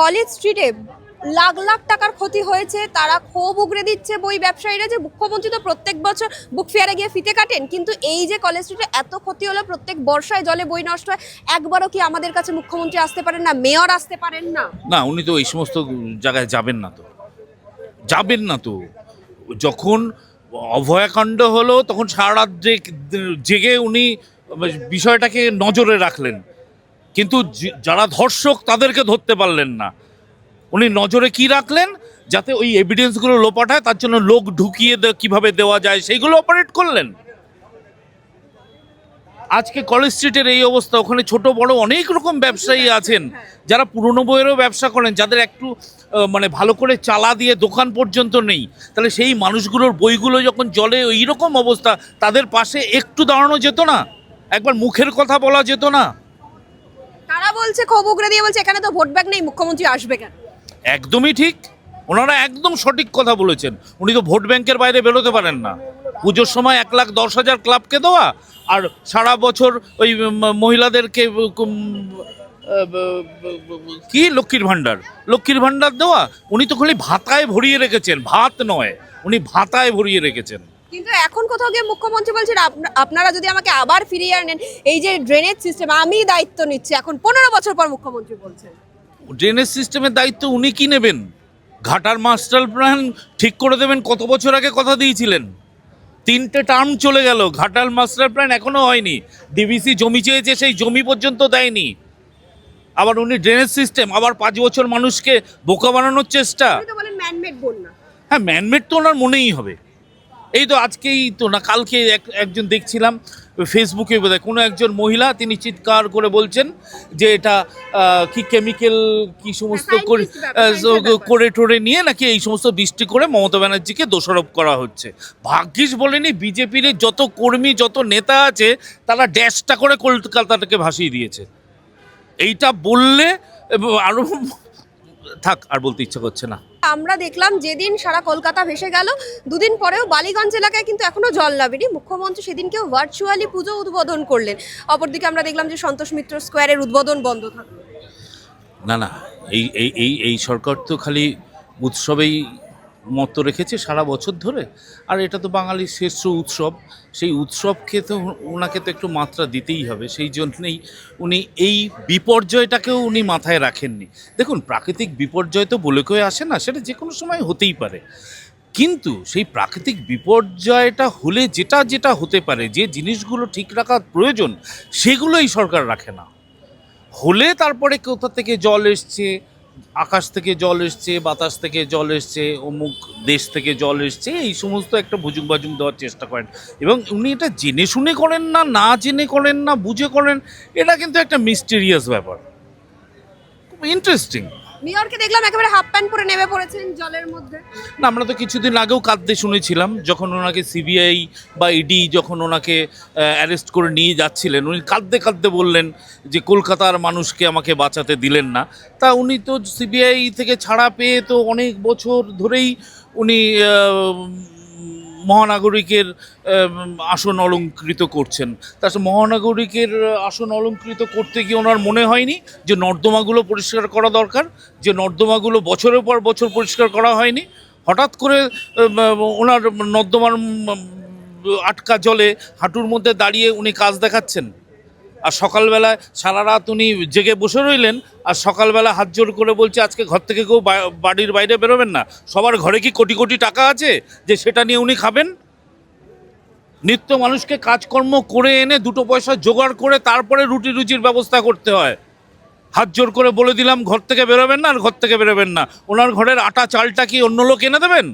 College স্ট্রিটে লাখ লাখ টাকার ক্ষতি হয়েছে, তারা ক্ষোভ উগড়ে দিচ্ছে বই ব্যবসায়ীরা যে মুখ্যমন্ত্রী তো প্রত্যেক বছর বুক ফেয়ারে গিয়ে ফিতে কাটেন, কিন্তু এই যে কলেজ স্ট্রিটে এত ক্ষতি হলো, প্রত্যেক বর্ষায় জলে বই নষ্ট হয়, একবারও কি আমাদের কাছে মুখ্যমন্ত্রী আসতে পারেন না, মেয়র আসতে পারেন না? না, উনি তো এই সমস্ত জায়গায় যাবেন না তো। যাবেন না তো। যখন অভয়াকাণ্ড হলো, তখন সারা রাত জেগে উনি বিষয়টাকে নজরে রাখলেন। কিন্তু যারা ধর্ষক তাদেরকে ধরতে পারলেন না। উনি নজরে কি রাখলেন? যাতে ওই এভিডেন্সগুলো লোপাট হয় তার জন্য লোক ঢুকিয়ে কীভাবে দেওয়া যায় সেইগুলো অপারেট করলেন। আজকে কলেজ স্ট্রিটের এই অবস্থা ওখানে ছোট বড় অনেক রকম ব্যবসায়ী আছেন যারা পুরনো বইয়েরও ব্যবসা করেন যাদের একটু মানে ভালো করে চালা দিয়ে দোকান পর্যন্ত নেই। তাহলে সেই মানুষগুলোর বইগুলো যখন জলে ওই রকম অবস্থা তাদের পাশে একটু দাঁড়ানো যেত না। একবার মুখের কথা বলা যেত না। তারা বলছে ক্ষোভ উগড়ে দিয়ে বলছে, এখানে তো ভোট ব্যাগ নেই, মুখ্যমন্ত্রী আসবে কেন? একদমই ঠিক। ওনারা একদম সঠিক কথা বলেছেন। উনি তো ভোট ব্যাংকের বাইরে বেরোতে পারেন না। পুজোর সময় এক লাখ দশ হাজার ক্লাবকে দেওয়া আর সারা বছর ওই মহিলাদেরকে কি লক্ষ্মীর ভাণ্ডার? লক্ষ্মীর ভাণ্ডার দেওয়া? উনি তো খালি ভাতায় ভরিয়ে রেখেছেন, ভাত নয়, উনি ভাতায় ভরিয়ে রেখেছেন। কিন্তু এখন কোথাও গিয়ে মুখ্যমন্ত্রী বলছেন আপনা- আপনারা যদি আমাকে আবার ফিরিয়ে আনেন এই যে ড্রেনেজ সিস্টেম আমি দায়িত্ব নিচ্ছি। এখন পনেরো বছর পর মুখ্যমন্ত্রী বলছেন। ড্রেনেজ সিস্টেমের দায়িত্ব উনি কি নেবেন? ঘাটার মাস্টার প্ল্যান ঠিক করে দেবেন কত বছর আগে কথা দিয়েছিলেন? তিনটে টার্ম চলে গেল ঘাটাল মাস্টার প্ল্যান এখনও হয়নি। ডিবিসি জমি চেয়েছে সেই জমি পর্যন্ত দেয়নি। আবার উনি ড্রেনেজ সিস্টেম আবার পাঁচ বছর মানুষকে বোকা বানানোর চেষ্টা। হ্যাঁ ম্যানমেড তো ওনার মনেই হবে। এই তো আজকেই তো না কালকে এক- একজন দেখছিলাম ফেসবুকে বোধহয় কোনো একজন মহিলা তিনি চিৎকার করে বলছেন যে এটা কি কেমিক্যাল কি সমস্ত করে ব্যাপার। করে টোরে নিয়ে নাকি এই সমস্ত বৃষ্টি করে মমতা ব্যানার্জিকে দোষারোপ করা হচ্ছে ভাগ্যিস বলেনি বিজেপির যত কর্মী যত নেতা আছে তারা ড্যাশটা করে কলকাতাটাকে ভাসিয়ে দিয়েছে এইটা বললে এবং আরও থাক আর বলতে ইচ্ছে করছে না। আমরা দেখলাম যেদিন সারা কলকাতা ভেসে গেল দুদিন পরেও বালিগঞ্জ এলাকায় কিন্তু এখনও জল নামেনি। মুখ্যমন্ত্রী সেদিনকেও ভার্চুয়ালি পুজো উদ্বোধন করলেন। অপরদিকে আমরা দেখলাম যে সন্তোষ মিত্র স্কোয়ারের উদ্বোধন বন্ধ থাকল। না না এই এই এই এই সরকার তো খালি উৎসবেই মত রেখেছে সারা বছর ধরে। আর এটা তো বাঙালির শ্রেষ্ঠ উৎসব। সেই উৎসবকে তো ওনাকে তো একটু মাত্রা দিতেই হবে। সেই জন্যেই উনি এই বিপর্যয়টাকেও উনি মাথায় রাখেননি। দেখুন, প্রাকৃতিক বিপর্যয় তো বলে কয়ে আসে না, সেটা যে কোনো সময় হতেই পারে। কিন্তু সেই প্রাকৃতিক বিপর্যয়টা হলে যেটা যেটা হতে পারে, যে জিনিসগুলো ঠিক রাখার প্রয়োজন, সেগুলোই সরকার রাখে না। হলে তারপরে কোথা থেকে জল এসছে আকাশ থেকে জল এসছে, বাতাস থেকে জল এসছে, অমুক দেশ থেকে জল এসছে, এই সমস্ত একটা ভুজুক বাজুক দেওয়ার চেষ্টা করেন। এবং উনি এটা জেনে শুনে করেন না না জেনে করেন না, বুঝে করেন, এটা কিন্তু একটা মিস্টেরিয়াস ব্যাপার। খুব ইন্টারেস্টিং মেয়রকে দেখলাম একেবারে হাফ প্যান্ট পরে নেমে পড়েছেন জলের মধ্যে। না, আমরা তো কিছুদিন আগেও কাঁদতে শুনেছিলাম, যখন ওনাকে সিবিআই বা ইডি যখন ওনাকে অ্যারেস্ট করে নিয়ে যাচ্ছিলেন, উনি কাঁদতে কাঁদতে বললেন যে কলকাতার মানুষকে আমাকে বাঁচাতে দিলেন না। তা উনি তো সিবিআই থেকে ছাড়া পেয়ে তো অনেক বছর ধরেই উনি মহানাগরিকের আসন অলঙ্কৃত করছেন। তাছাড়া মহানাগরিকের আসন অলঙ্কৃত করতে গিয়ে ওনার মনে হয়নি যে নর্দমাগুলো পরিষ্কার করা দরকার, যে নর্দমাগুলো বছরের পর বছর পরিষ্কার করা হয়নি। হঠাৎ করে ওনার নর্দমার আটকা জলে হাঁটুর মধ্যে দাঁড়িয়ে উনি কাজ দেখাচ্ছেন। আর সকালবেলায় সারা রাত উনি জেগে বসে রইলেন, আর সকালবেলা হাত জোর করে বলছে, আজকে ঘর থেকে কেউ বাড়ির বাইরে বেরোবেন না। সবার ঘরে কি কোটি কোটি টাকা আছে যে সেটা নিয়ে উনি খাবেন? নিত্য মানুষকে কাজকর্ম করে এনে দুটো পয়সা জোগাড় করে তারপরে রুটি রুজির ব্যবস্থা করতে হয়। হাত জোর করে বলে দিলাম, ঘর থেকে বেরোবেন না আর ঘর থেকে বেরোবেন না। ওনার ঘরের আটা চালটা কি অন্য লোক এনে দেবেন?